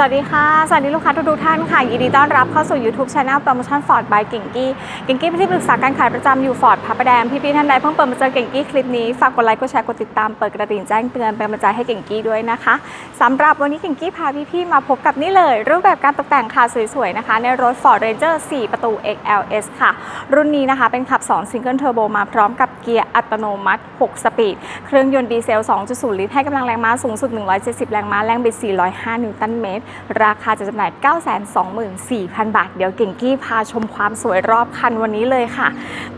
สวัสดีค่ะ สวัสดีลูกค้าทุกท่านค่ะ ยินดีต้อนรับเข้าสู่ YouTube Channel Promotion Ford by กิ่งกี้กิ่งกี้เป็นที่ปรึกษาการขายประจำอยู่ฟอร์ดพระประแดง พี่ๆท่านใดเพิ่งเปิดมาเจอกิ่งกี้คลิปนี้ ฝากกดไลค์กดแชร์กดติดตามเปิดกระดิ่งแจ้งเตือนเป็นกำลังใจให้กิ่งกี้ด้วยนะคะสำหรับวันนี้กิ่งกี้พาพี่ๆมาพบกับนี่เลย รูปแบบการตกแต่งค่ะสวยๆนะคะ ในรถ Ford Ranger 4 ประตู XLS ค่ะ รุ่นนี้นะคะเป็นขับ 2 Single Turbo มาพร้อมกับเกียร์อัตโนมัติ 6 สปีด เครื่องยนต์ดีเซล 2.0 ลิตรให้กำลังแรงม้าสูงสุด 170 แรงม้าแรงบิด 405 นิวตันเมตรราคาจะจำหน่าย 924,000 บาท เดี๋ยวเก่งกี้พาชมความสวยรอบคันวันนี้เลยค่ะ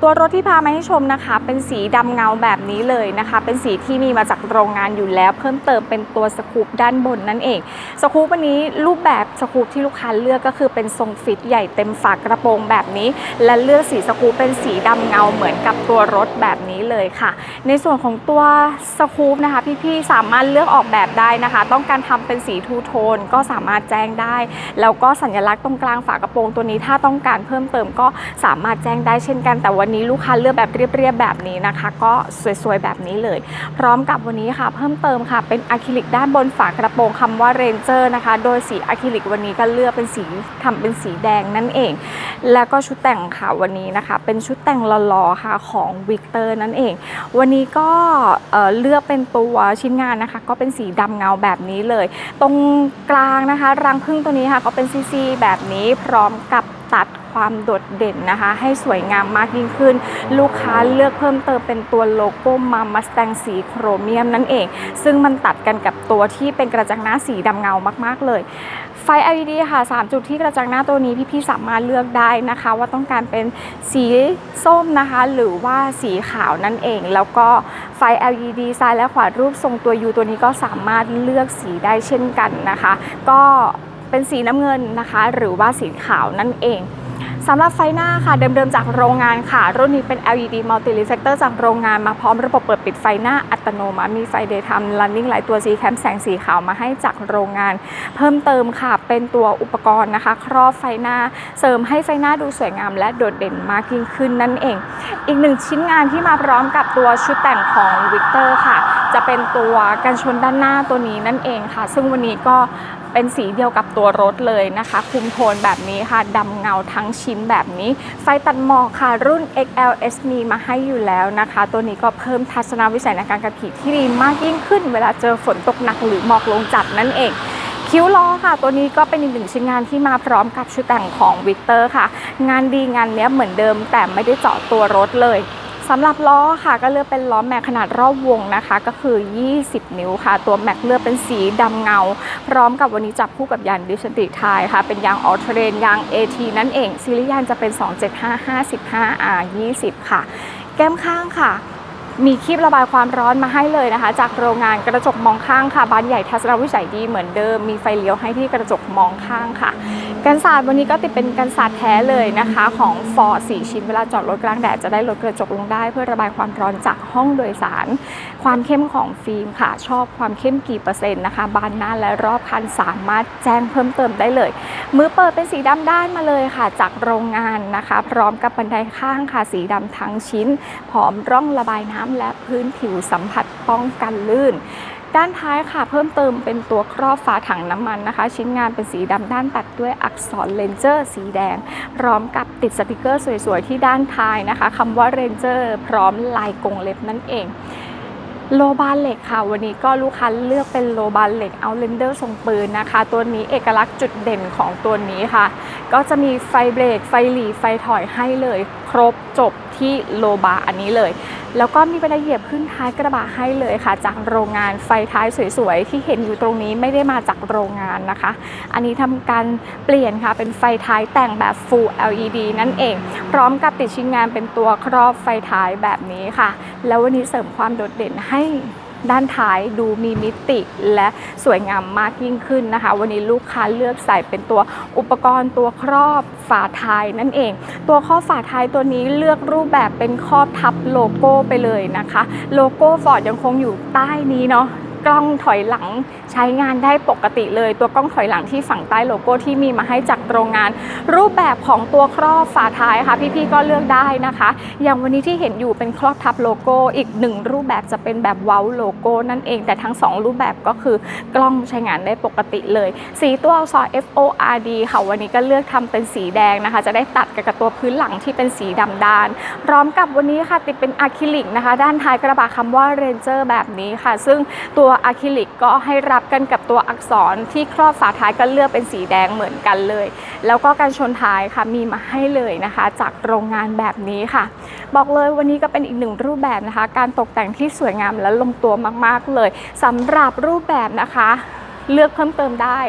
ตัวรถที่พามาให้ชมนะคะ เป็นสีดำเงาแบบนี้เลยนะคะ เป็นสีที่มีมาจากโรงงานอยู่แล้ว เพิ่มเติมเป็นตัวสกูปด้านบนนั่นเอง สกูปวันนี้รูปแบบสกูปที่ลูกค้าเลือกก็คือเป็นทรงฟิตใหญ่เต็มฝากระโปรงแบบนี้ และเลือกสีสกูปเป็นสีดำเงาเหมือนกับตัวรถแบบนี้เลยค่ะ ในส่วนของตัวสกูปนะคะ พี่ๆสามารถเลือกออกแบบได้นะคะ ต้องการทำเป็นสีทูโทนก็สามารถแจ้งได้ แล้วก็สัญลักษณ์ตรงกลางฝากระโปรงตัวนี้ถ้าต้องการเพิ่มเติมก็สามารถแจ้งได้เช่นกัน แต่วันนี้ลูกค้าเลือกแบบเรียบๆแบบนี้นะคะ ก็สวยๆแบบนี้เลย พร้อมกับวันนี้ค่ะ เพิ่มเติมค่ะ เป็นอะคริลิกด้านบนฝากระโปรงคำว่า Ranger นะคะ โดยสีอะคริลิกวันนี้ก็เลือกเป็นสีทำเป็นสีแดงนั่นเอง แล้วก็ชุดแต่งค่ะวันนี้นะคะ เป็นชุดแต่งหล่อๆค่ะของวิกเตอร์นั่นเอง วันนี้ก็เอ่อเลือกเป็นตัวชิ้นงานนะคะ ก็เป็นสีดำเงาแบบนี้เลย ตรงกลางนะคะ รังพึ่งตัวนี้ค่ะก็เป็นซีๆแบบนี้พร้อมกับตัดความโดดเด่นนะคะ ให้สวยงามมากยิ่งขึ้น ลูกค้าเลือกเพิ่มเติมเป็นตัวโลโก้มามัสแตงสีโครเมียมนั่นเอง ซึ่งมันตัดกันกับตัวที่เป็นกระจังหน้าสีดำเงามากๆเลย ไฟ LED ค่ะ 3 จุดที่กระจังหน้าตัวนี้พี่ๆสามารถเลือกได้นะคะ ว่าต้องการเป็นสีส้มนะคะ หรือว่าสีขาวนั่นเอง แล้วก็ไฟ LED ซ้ายและขวารูปทรงตัว U ตัวนี้ก็สามารถเลือกสีได้เช่นกันนะคะ ก็เป็นสีน้ำเงินนะคะ หรือว่าสีขาวนั่นเอง สำหรับไฟหน้าค่ะเดิมๆจากโรงงานค่ะ รุ่นนี้เป็น LED Multi Reflector จากโรงงานมาพร้อมระบบเปิดปิดไฟหน้าอัตโนมัติมีไฟ Daytime Running หลายตัวสีแคมแสงสีขาวมาให้จากโรงงาน เพิ่มเติมค่ะเป็นตัวอุปกรณ์นะคะ ครอบไฟหน้าเสริมให้ไฟหน้าดูสวยงามและโดดเด่นมากยิ่งขึ้นนั่นเอง อีกหนึ่งชิ้นงานที่มาพร้อมกับตัวชุดแต่งของ Victor ค่ะ จะเป็นตัวกันชนด้านหน้าตัวนี้นั่นเองค่ะ ซึ่งวันนี้ก็เป็นสีเดียวกับตัวรถเลยนะคะ คุมโทนแบบนี้ค่ะดำเงาทั้งชิ้นแบบนี้ ไฟตัดหมอกค่ะ รุ่น XLS มีมาให้อยู่แล้วนะคะ ตัวนี้ก็เพิ่มทัศนวิสัยในการขับขี่ที่ดีมากยิ่งขึ้น เวลาเจอฝนตกหนักหรือหมอกลงจัดนั่นเองคิ้วล้อค่ะ ตัวนี้ก็เป็นอีกหนึ่งชิ้นงานที่มาพร้อมกับชุดแต่งของวิกเตอร์ค่ะ งานดีงานเนี้ยเหมือนเดิมแต่ไม่ได้เจาะตัวรถเลย สำหรับล้อค่ะก็เลือกเป็นล้อแม็กขนาดรอบวงนะคะ ก็คือ 20 นิ้วค่ะ ตัวแม็กเลือกเป็นสีดำเงา พร้อมกับวันนี้จับคู่กับยางดิสติไทยค่ะ เป็นยางออเทรนยาง AT นั่นเองซีรีส์ยางจะเป็น 275 55 R 20 ค่ะ แก้มข้างค่ะ มีคลิประบายความร้อนมาให้เลยนะคะ จากโรงงานกระจกมองข้างค่ะบานใหญ่ทัศนวิสัยดีเหมือนเดิมมีไฟเลี้ยวให้ที่กระจกมองข้างค่ะ กันศาสตร์วันนี้ก็ติดเป็นกันศาสตร์แท้เลยนะคะ ของฟอร์สีชิ้นเวลาจอดรถกลางแดดจะได้ลดกระจกลงได้ เพื่อระบายความร้อนจากห้องโดยสาร ความเข้มของฟิล์มค่ะ ชอบความเข้มกี่เปอร์เซ็นต์นะคะ บานหน้าและรอบคันสามารถแจ้งเพิ่มเติมได้เลย มือเปิดเป็นสีดำด้านมาเลยค่ะ จากโรงงานนะคะ พร้อมกับบันไดข้างค่ะสีดำทั้งชิ้นพร้อมร่องระบายน้ำและพื้นผิวสัมผัสป้องกันลื่น ด้านท้ายค่ะเพิ่มเติมเป็นตัวครอบฝาถังน้ำมันนะคะ ชิ้นงานเป็นสีดำด้านตัดด้วยอักษรเลนเจอร์สีแดง พร้อมกับติดสติกเกอร์สวยๆ ที่ด้านท้ายนะคะคำว่าเรนเจอร์พร้อมลายกรงเล็บนั่นเองโลบานเหล็กค่ะ วันนี้ก็ลูกค้าเลือกเป็นโลบานเหล็กเอาเลนเดอร์ทรงปืนนะคะ ตัวนี้เอกลักษณ์จุดเด่นของตัวนี้ค่ะ ก็จะมีไฟเบรก ไฟหลีไฟถอยให้เลย ครบจบที่โลบาอันนี้เลย แล้วก็มีบันไดเหยียบขึ้นท้ายกระบะให้เลยค่ะ จากโรงงานไฟท้ายสวยๆ ที่เห็นอยู่ตรงนี้ไม่ได้มาจากโรงงานนะคะ อันนี้ทำการเปลี่ยนค่ะเป็นไฟท้ายแต่งแบบ Full LED นั่นเอง พร้อมกับติดชิ้นงานเป็นตัวครอบไฟท้ายแบบนี้ค่ะ แล้ววันนี้เสริมความโดดเด่นให้ ด้านท้ายดูมีมิติและสวยงามมากยิ่งขึ้นนะคะ วันนี้ลูกค้าเลือกใส่เป็นตัวอุปกรณ์ตัวครอบฝาท้ายนั่นเอง ตัวครอบฝาท้ายตัวนี้เลือกรูปแบบเป็นครอบทับโลโก้ไปเลยนะคะ โลโก้ฟอร์ดยังคงอยู่ใต้นี้เนาะ กล้องถอยหลังใช้งานได้ปกติเลย ตัวกล้องถอยหลังที่ฝั่งใต้โลโก้ที่มีมาให้จากโรงงาน รูปแบบของตัวครอบฝาท้ายค่ะ พี่ๆก็เลือกได้นะคะ อย่างวันนี้ที่เห็นอยู่เป็นครอบทับโลโก้อีกหนึ่งรูปแบบจะเป็นแบบเว้าโลโก้นั่นเอง แต่ทั้งสองรูปแบบก็คือกล้องใช้งานได้ปกติเลย สีตัวอักษร F O R D ค่ะวันนี้ก็เลือกทำเป็นสีแดงนะคะ จะได้ตัดกับตัวพื้นหลังที่เป็นสีดำด้านพร้อมกับวันนี้ค่ะติดเป็นอะคริลิกนะคะ ด้านท้ายกระบะคำว่า Ranger แบบนี้ค่ะ ซึ่งตัววอะคริลิกก็ให้รับกันกับตัวอักษรที่ครอบฝาท้ายก็เลือกเป็นสีแดงเหมือนกันเลย แล้วก็การชนท้ายค่ะมีมาให้เลยนะคะ จากโรงงานแบบนี้ค่ะ บอกเลยวันนี้ก็เป็นอีกหนึ่งรูปแบบนะคะ การตกแต่งที่สวยงามและลงตัวมาก ๆ เลยสำหรับรูปแบบนะคะ เลือกเพิ่มเติมได้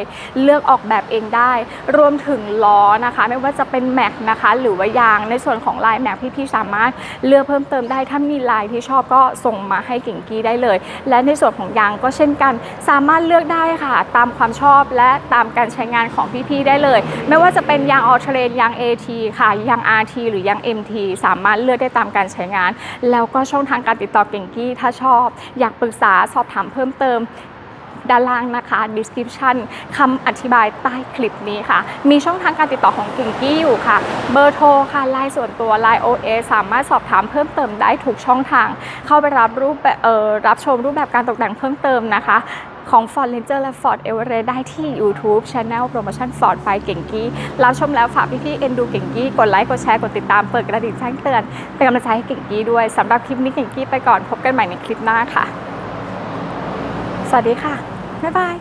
เลือกออกแบบเองได้ รวมถึงล้อนะคะ ไม่ว่าจะเป็นแม็กนะคะ หรือว่ายางในส่วนของลายแม็กพี่ๆสามารถเลือกเพิ่มเติมได้ถ้ามีลายที่ชอบก็ส่งมาให้เก่งกี้ได้เลย และในส่วนของยางก็เช่นกัน สามารถเลือกได้ค่ะ ตามความชอบและตามการใช้งานของพี่ๆได้เลย ไม่ว่าจะเป็นยางออเทรนยาง AT ค่ะยาง RT หรือยาง MT สามารถเลือกได้ตามการใช้งาน แล้วก็ช่องทางการติดต่อเก่งกี้ถ้าชอบ อยากปรึกษาสอบถามเพิ่มเติม ด้านล่างนะคะ description คำอธิบายใต้คลิปนี้ค่ะ มีช่องทางการติดต่อของกิ่งกี้อยู่ค่ะ เบอร์โทรค่ะไลน์ส่วนตัวไลน์ OA สามารถสอบถามเพิ่มเติมได้ทุกช่องทาง เข้าไปรับรูปแบบเอ่อรับชมรูปแบบการตกแต่งเพิ่มเติมนะคะของ Ford Ranger และ Ford Everest ได้ที่ YouTube Channel Promotion Ford ไฟเก่งกี้รับชมแล้วฝากพี่ๆเอ็นดูเก่งกี้ กดไลค์ กดแชร์ กดติดตามเปิดกระดิ่งแจ้งเตือนเป็นกำลังใจให้เก่งกี้ด้วยสำหรับคลิปนี้เก่งกี้ไปก่อนพบกันใหม่ในคลิปหน้าค่ะ สวัสดีค่ะ บ๊ายบาย